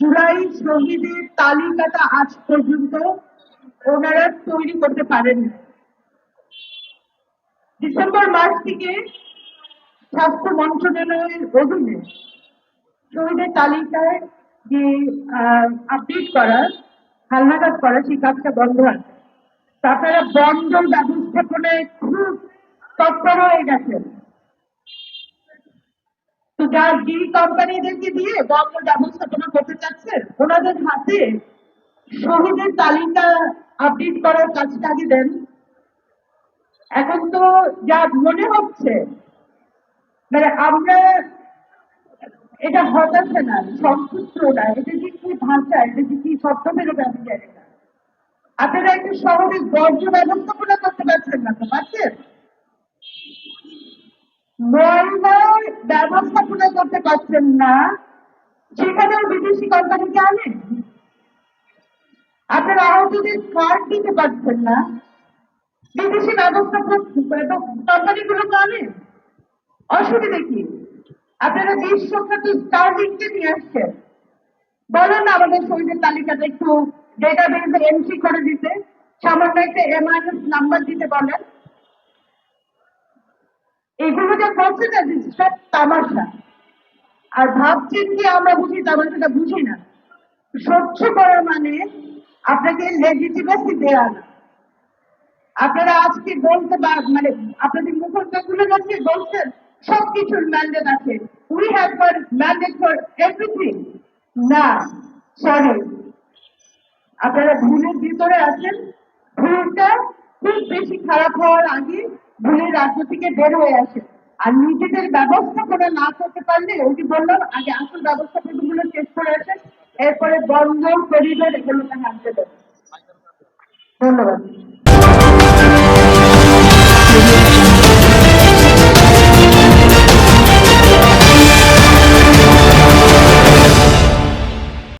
জুলাই শহীদের তালিকাটা আজ পর্যন্ত ওনারা তৈরি করতে পারেননি। ডিসেম্বর মাস থেকে স্বাস্থ্য মন্ত্রণালয়ের অধীনে শহীদের তালিকায় যে আপডেট করা, হালনাগাদ করা সেই কাজটা বন্ধ আছে। তাছাড়া বন্দর ব্যবস্থাপনায় খুব তৎপর হয়ে গেছেন। তো যার যে কোম্পানিদেরকে দিয়ে বন্দর ব্যবস্থাপনা ওনাদের হাতে শহীদের তালিকা আপডেট করার কাজটা আগে দেন। এখন তো যা মনে হচ্ছে মানে আমরা এটা হতাশা না সংক্ষিপ্ত না। এটা যে কি ভাষা, এটা যে কি শব্দ বেরোবে আমি জানি না। আপনারা একটা শহরে বর্জ্য ব্যবস্থাপনা করতে পারছেন না তো, পারছেন? ময়লার ব্যবস্থাপনা করতে পারছেন না। সেখানেও বিদেশি কোম্পানিকে আনেন? আপনারা আহতদের কার্ড দিতে পারছেন না, বিদেশি ব্যবস্থাপনা কোম্পানিগুলোকে আনেন। অসুবিধা কি? আপনারা দেশ সংখ্যাত স্টারলিংকে নিয়ে আসছেন, বলেন না আমাদের শহীদের তালিকাটা একটু ডেটাবেসে এন্ট্রি করে দিতে। সামান্য একটা এমআইএস নাম্বার দিতে বলেন। এগুলো যা করছে না সব তামাশা। আর ভাবছেন কি আমরা বুঝি তামাশাটা বুঝি না। স্বচ্ছ করা মানে আপনাকে লেজিটিমেসি দেওয়া না। আপনারা আজকে বলতে পার মানে আপনাদের মুখস্থ তুলে যাচ্ছে বলছেন, সবকিছুর ম্যান্ডেট আছে। We have for mandate for everything না সরি আপনারা ভুলের ভিতরে আছেন। ভুলটা খুব বেশি খারাপ হওয়ার আগে ভুলের রাজ্য থেকে বের হয়ে আসে আর নিজেদের ব্যবস্থাপনা না করতে পারলে, ওই বললাম, আগে আসল ব্যবস্থাপনাগুলো শেষ করে আসেন এরপরে বন্ধ পরিবার এগুলোকে হাত দেবেন ধন্যবাদ।